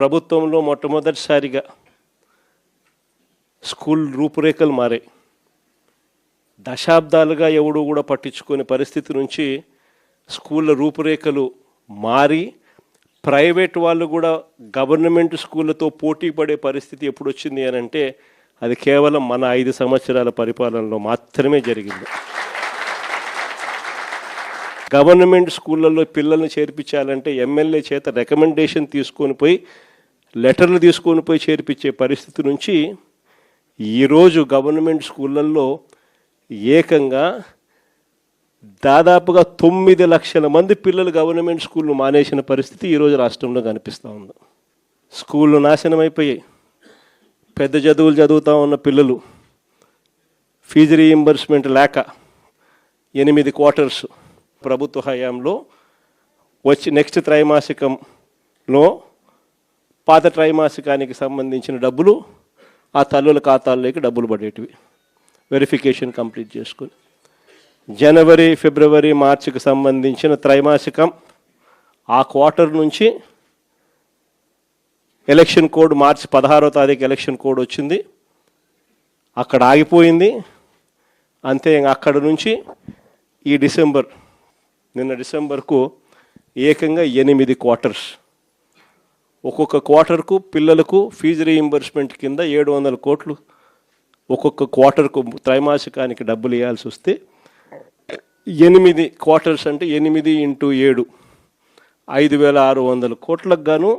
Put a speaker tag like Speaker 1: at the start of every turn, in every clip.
Speaker 1: ప్రభుత్వంలో మొట్టమొదటిసారిగా స్కూల్ రూపురేఖలు మారాయి. దశాబ్దాలుగా ఎవడు కూడా పట్టించుకునే పరిస్థితి నుంచి స్కూళ్ళ రూపురేఖలు మారి ప్రైవేట్ వాళ్ళు కూడా గవర్నమెంట్ స్కూళ్ళతో పోటీ పడే పరిస్థితి ఎప్పుడు వచ్చింది అని అంటే అది కేవలం మన ఐదు సంవత్సరాల పరిపాలనలో మాత్రమే జరిగింది. గవర్నమెంట్ స్కూళ్ళల్లో పిల్లల్ని చేర్పించాలంటే ఎమ్మెల్యే చేత రికమెండేషన్ తీసుకొని పోయి లెటర్లు తీసుకొని పోయి చేర్పించే పరిస్థితి నుంచి ఈరోజు గవర్నమెంట్ స్కూళ్ళల్లో ఏకంగా దాదాపుగా తొమ్మిది లక్షల మంది పిల్లలు గవర్నమెంట్ స్కూళ్ళు మానేసిన పరిస్థితి ఈరోజు రాష్ట్రంలో కనిపిస్తూ ఉంది. స్కూళ్ళు నాశనం అయిపోయాయి. పెద్ద చదువులు చదువుతూ ఉన్న పిల్లలు ఫీజు రీయింబర్స్మెంట్ లేక ఎనిమిది క్వార్టర్స్ ప్రభుత్వ హయాంలో వచ్చి నెక్స్ట్ త్రైమాసికంలో పాత త్రైమాసికానికి సంబంధించిన డబ్బులు ఆ తల్లుల ఖాతాల్లోకి డబ్బులు పడేటివి. వెరిఫికేషన్ కంప్లీట్ చేసుకుని. జనవరి ఫిబ్రవరి మార్చికి సంబంధించిన త్రైమాసికం ఆ క్వార్టర్ నుంచి ఎలక్షన్ కోడ్ మార్చి పదహారో తారీఖు ఎలక్షన్ కోడ్ వచ్చింది. అక్కడ ఆగిపోయింది. అంతే అక్కడ నుంచి ఈ డిసెంబర్ నిన్న డిసెంబర్కు ఏకంగా ఎనిమిది క్వార్టర్స్ ఒక్కొక్క క్వార్టర్కు పిల్లలకు ఫీజు రీయింబర్స్మెంట్ కింద ఏడు వందల కోట్లు. ఒక్కొక్క క్వార్టర్కు త్రైమాసికానికి డబ్బులు ఇవ్వాల్సి వస్తే ఎనిమిది క్వార్టర్స్ అంటే ఎనిమిది ఇంటూ ఏడు. ఐదు వేల ఆరు వందల కోట్లకు గాను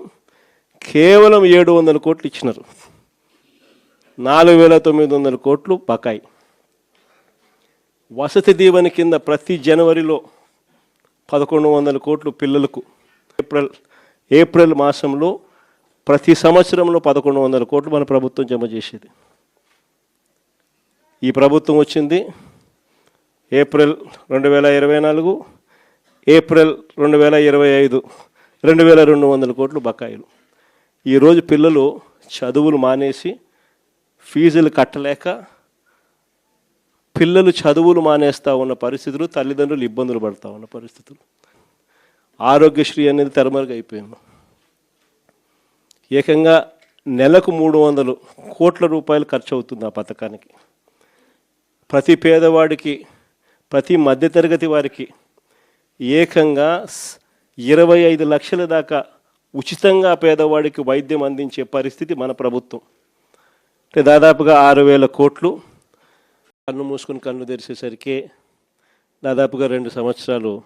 Speaker 1: కేవలం ఏడు వందల కోట్లు ఇచ్చినారు. నాలుగు వేల తొమ్మిది వందల కోట్లు బకాయి. వసతి దీవెన కింద ప్రతి జనవరిలో పదకొండు వందల కోట్లు పిల్లలకు. ఏప్రిల్ ఏప్రిల్ మాసంలో ప్రతి సంవత్సరంలో పదకొండు వందల కోట్లు మన ప్రభుత్వం జమ చేసేది. ఈ ప్రభుత్వం వచ్చింది ఏప్రిల్ రెండు వేల ఇరవై నాలుగు ఏప్రిల్ రెండు వేల ఇరవై ఐదు రెండు వేల రెండు వందల కోట్లు బకాయిలు. ఈరోజు పిల్లలు చదువులు మానేసి ఫీజులు కట్టలేక పిల్లలు చదువులు మానేస్తూ ఉన్న పరిస్థితులు తల్లిదండ్రులు ఇబ్బందులు పడతా ఉన్న పరిస్థితులు. ఆరోగ్యశ్రీ అనేది తెరమరుగు అయిపోయింది. ఏకంగా నెలకు మూడు వందలు కోట్ల రూపాయలు ఖర్చు అవుతుంది ఆ పథకానికి. ప్రతి పేదవాడికి ప్రతి మధ్యతరగతి వారికి ఏకంగా ఇరవై ఐదు లక్షల దాకా ఉచితంగా పేదవాడికి వైద్యం అందించే పరిస్థితి మన ప్రభుత్వం. అంటే దాదాపుగా ఆరు వేల కోట్లు కన్ను మూసుకుని కన్ను తెరిచేసరికి దాదాపుగా రెండు సంవత్సరాలు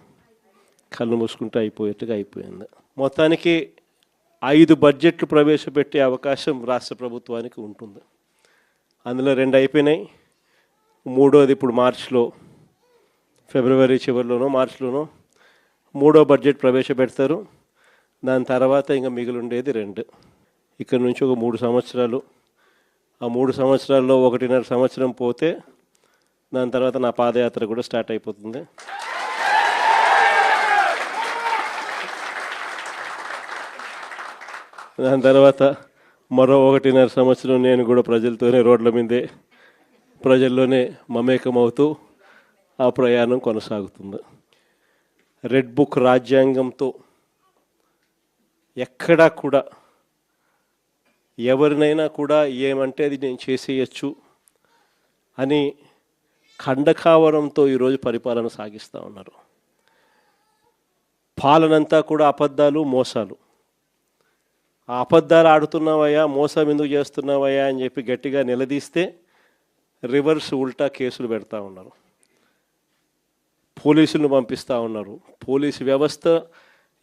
Speaker 1: కళ్ళు మూసుకుంటే అయిపోయేట్టుగా అయిపోయింది. మొత్తానికి ఐదు బడ్జెట్లు ప్రవేశపెట్టే అవకాశం రాష్ట్ర ప్రభుత్వానికి ఉంటుంది. అందులో రెండు అయిపోయినాయి. మూడోది ఇప్పుడు మార్చిలో ఫిబ్రవరి చివరిలోనో మార్చిలోనో మూడో బడ్జెట్ ప్రవేశపెడతారు. దాని తర్వాత ఇంకా మిగిలి ఉండేది రెండు. ఇక్కడ నుంచి ఒక మూడు సంవత్సరాలు. ఆ మూడు సంవత్సరాల్లో ఒకటిన్నర సంవత్సరం పోతే దాని తర్వాత నా పాదయాత్ర కూడా స్టార్ట్ అయిపోతుంది. దాని తర్వాత మరో ఒకటిన్నర సంవత్సరం నేను కూడా ప్రజలతోనే రోడ్ల మీదే ప్రజల్లోనే మమేకం అవుతూ ఆ ప్రయాణం కొనసాగుతుంది. రెడ్ బుక్ రాజ్యాంగంతో ఎక్కడా కూడా ఎవరినైనా కూడా ఏమంటే అది నేను చేసేయచ్చు అని ఖండకావరంతో ఈరోజు పరిపాలన సాగిస్తూ ఉన్నారు. పాలనంతా కూడా అబద్ధాలు మోసాలు. ఆ అబద్ధాలు ఆడుతున్నావయ్యా మోసం ఎందుకు చేస్తున్నావయ్యా అని చెప్పి గట్టిగా నిలదీస్తే రివర్స్ ఉల్టా కేసులు పెడతా ఉన్నారు. పోలీసులను పంపిస్తూ ఉన్నారు. పోలీసు వ్యవస్థ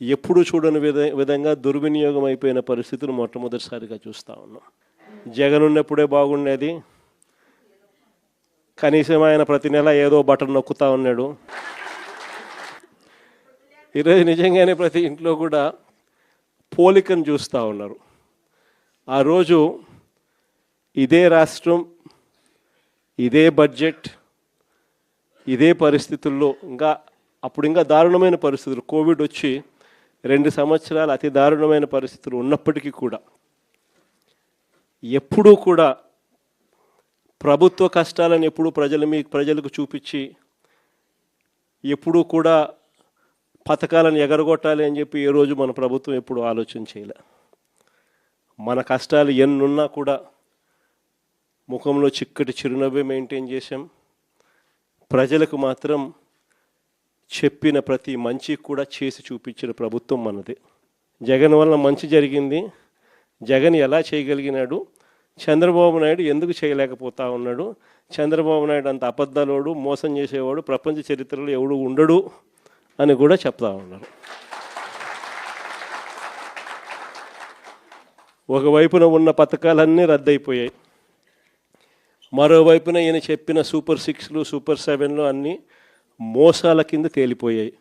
Speaker 1: ఎప్పుడు చూడని విధ విధంగా దుర్వినియోగం అయిపోయిన పరిస్థితులు మొట్టమొదటిసారిగా చూస్తూ ఉన్నాం. జగన్ ఉన్నప్పుడే బాగుండేది. కనీసం ఆయన ప్రతి నెల ఏదో బటన్ నొక్కుతూ ఉన్నాడు. ఈరోజు నిజంగానే ప్రతి ఇంట్లో కూడా పోలికను చూస్తూ ఉన్నారు. ఆ రోజు ఇదే రాష్ట్రం ఇదే బడ్జెట్ ఇదే పరిస్థితుల్లో ఇంకా అప్పుడు ఇంకా దారుణమైన పరిస్థితులు. కోవిడ్ వచ్చి రెండు సంవత్సరాలు అతి దారుణమైన పరిస్థితులు ఉన్నప్పటికీ కూడా ఎప్పుడూ కూడా ప్రభుత్వ కష్టాలను ఎప్పుడూ ప్రజల మీ ప్రజలకు చూపించి ఎప్పుడూ కూడా పథకాలను ఎగరగొట్టాలి అని చెప్పి ఏ రోజు మన ప్రభుత్వం ఎప్పుడు ఆలోచన చేయలే. మన కష్టాలు ఎన్నున్నా కూడా ముఖంలో చిక్కటి చిరునవ్వే మెయింటైన్ చేశాం. ప్రజలకు మాత్రం చెప్పిన ప్రతి మంచి కూడా చేసి చూపించిన ప్రభుత్వం మనది. జగన్ వల్ల మంచి జరిగింది. జగన్ ఎలా చేయగలిగినాడు? చంద్రబాబు నాయుడు ఎందుకు చేయలేకపోతా ఉన్నాడు? చంద్రబాబు నాయుడు అంత అబద్ధాలోడు మోసం చేసేవాడు ప్రపంచ చరిత్రలో ఎవడు ఉండడు? అని కూడా చెప్తా ఉన్నారు. ఒకవైపున ఉన్న పథకాలన్నీ రద్దయిపోయాయి. మరోవైపున ఈయన చెప్పిన సూపర్ సిక్స్లు సూపర్ సెవెన్లు అన్నీ మోసాల కింద తేలిపోయాయి.